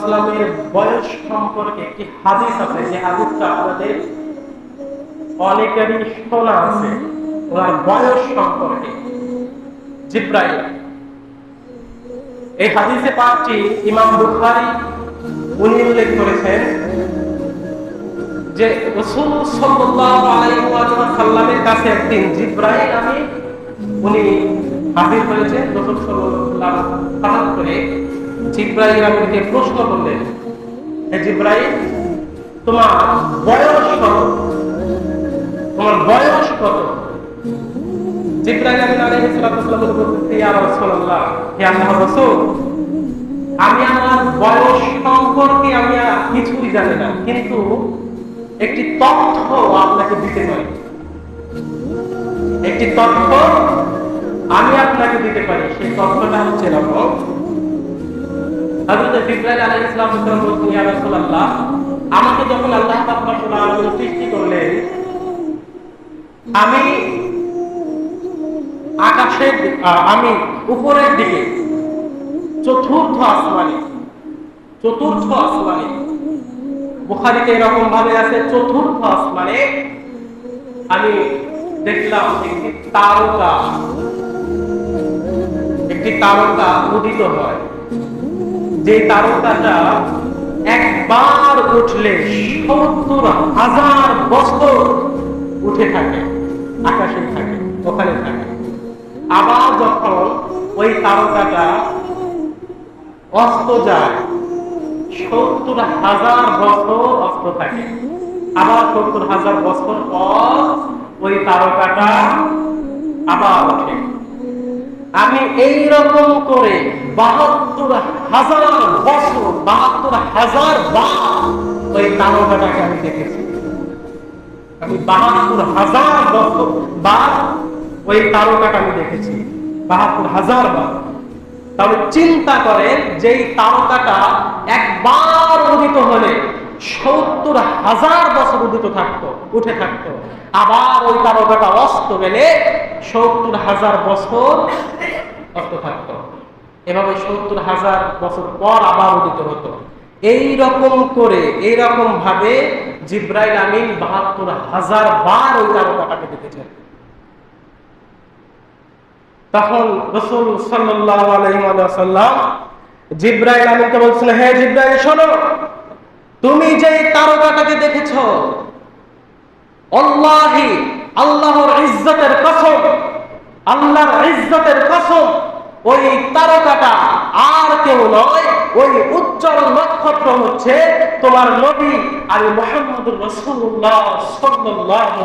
সালামের বয়স সম্পর্কে একটি হাদিস আছে। যে হাদিসটা অনেকেরই শোনা আছে। ওনার বয়স সম্পর্কে। এই হাদিসে ইমাম উনি উল্লেখ করেছেন যে সাল্লাল্লাহু আলাইহি কাছে একদিন জিব্রাইল আমি উনি হাজির হয়েছে রাসূল সাল্লাল্লাহু করে জিব্রাইল আমাকে প্রশ্ন করলেন, হে জিব্রাইল, তোমার বয়স কত? তোমার বয়স কত? জিব্রাইল আমিন আলাইহিস ওয়াসাল্লাম বলতেছে ইয়া রাসূলুল্লাহ, হে আল্লাহর রাসূল, আমি আমার বয়স সম্পর্কে আমি কিছুই জানি না, কিন্তু একটি তথ্য আপনাকে দিতে পারি। একটি তথ্য আমি আপনাকে দিতে পারি, সেই তথ্যটা হচ্ছে এরকম হযরত জিবরাইল আলাইহিস সালাম বলছেন ইয়া রাসূলুল্লাহ, আমাকে যখন আল্লাহ পাক সৃষ্টি করলেন, আমি আকাশের আমি উপরের দিকে, চতুর্থ আসমানে চতুর্থ আসমানে, বুখারিতে এরকম ভাবে আছে, চতুর্থ আসমানে আমি দেখলাম একটি তারকা একটি তারকা উদিত হয়। যে তারকাটা একবার উঠলে সত্তর হাজার বছর উঠে থাকে, আকাশে থাকে, ওখানে থাকে। আবার যখন ওই তারকাটা অস্ত যায়, সত্তর হাজার বছর অস্ত থাকে। আবার সত্তর হাজার বছর পর ওই তারকাটা আবার ওঠে। আমি এই রকম করে বাহাত্তর হাজার বছর, বাহাত্তর হাজার বার ওই তারকাটাকে আমি দেখেছি। আমি বাহাত্তর হাজার বছর বার ওই তারকাটা আমি দেখেছি। বাহাত্তর হাজার বার। তাহলে চিন্তা করেন, যেই তারকাটা একবার উদিত হলে সত্তর হাজার বছর উদিত থাকতো, উঠে থাকতো। আবার ওই তারকাটা অস্ত গেলে সত্তর হাজার বছর অস্ত থাকতো। এভাবে সত্তর হাজার বছর পর আবার উদিত হতো। এই রকম করে এই রকম ভাবে জিব্রাইল আমিন বাহাত্তর হাজার বার ওই তারকাটাকে দেখেছেন। তখন রসুল সাল্লাল্লাহু আলাইহি ওয়াসাল্লাম জিব্রাইল আমিনকে বলছেন হে জিব্রাইল, শোনো তুমি যে তারকাটাকে দেখেছ আল্লাহি আল্লাহর ইজ্জতের কসম, আল্লাহর ইজ্জতের কসম, ওই তারকাটা আর কেউ নয়, ওই উজ্জ্বল নক্ষত্র হচ্ছে তোমার নবী আর মোহাম্মদুর রাসূলুল্লাহ সাল্লাল্লাহু